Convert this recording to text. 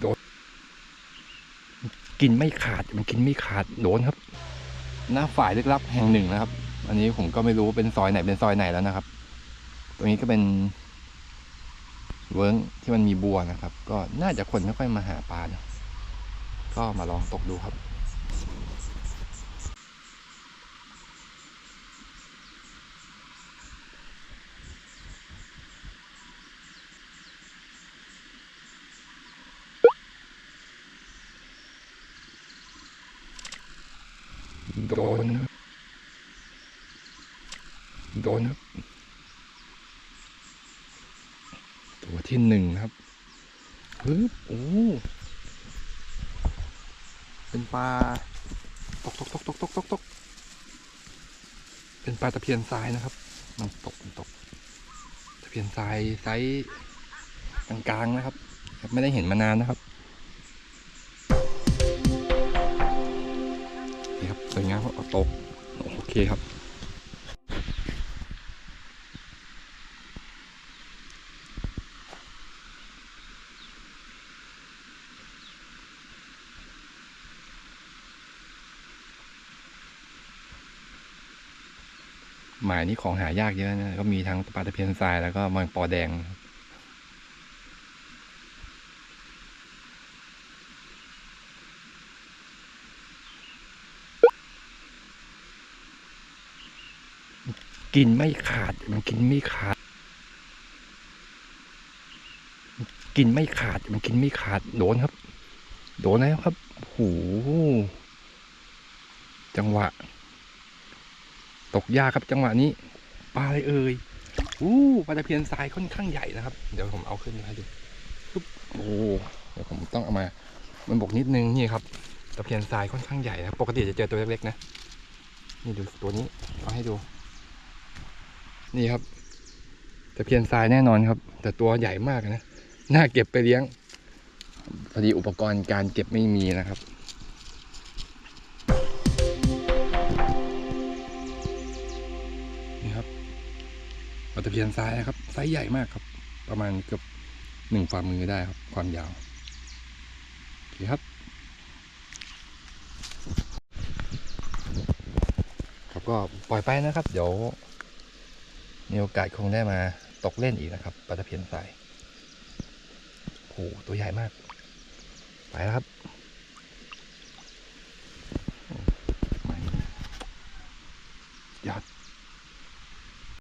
โดนกินไม่ขาดมันกินไม่ขาดโดนครับ หน้าฝ่ายลึกลับแห่งหนึ่งนะครับ อันนี้ผมก็ไม่รู้เป็นซอยไหนเป็นซอยไหนแล้วนะครับ ตรงนี้ก็เป็น เวิร์กที่มันมีบัวนะครับ ก็น่าจะคนไม่ค่อยมาหาปลานะก็มาลองตกดูครับ โดนครับโดนตัวที่หนึ่งครับฮึบโอ้เป็นปลาตกตกตกตกตกตกตกเป็นปลาตะเพียนทรายนะครับมันตกมันตก ตะเพียนทรายไซส์กลางๆนะครับ ไม่ได้เห็นมานานนะครับ วยงามครับเอาตกโอเคครับหมายนี้ของหายากเยอะนะก็มีทั้งปลาตะเพียนทรายแล้วก็มังปอแดง กินไม่ขาด มันกินไม่ขาด กินไม่ขาด มันกินไม่ขาด โดนครับ โดนแล้วครับโอ้โหจังหวะ ตกยากครับจังหวะนี้ปลาอะไรเอ่ยอู้ปลาตะเพียนทรายค่อนข้างใหญ่นะครับ เดี๋ยวผมเอาขึ้นมาให้ดูปึ๊บโอ้เดี๋ยวผมต้องเอามา มันบกนิดนึงนี่ครับตะเพียนทรายค่อนข้างใหญ่นะ ปกติจะเจอตัวเล็กๆนะ นี่ดูตัวนี้เอาให้ดู นี่ครับตะเพียนทรายแน่นอนครับ แต่ตัวใหญ่มากนะน่าเก็บไปเลี้ยง พอดีอุปกรณ์การเก็บไม่มีนะครับนี่ครับปลาตะเพียนทรายนะครับไซส์ใหญ่มากครับ ประมาณเกือบหนึ่งฝ่ามือได้ครับ ความยาวโอเคครับครับก็ปล่อยไปนะครับ เดี๋ยว มีโอกาสคงได้มาตกเล่นอีกนะครับปลาตะเพียนทรายโอ้โหตัวใหญ่มาก ไปแล้วครับ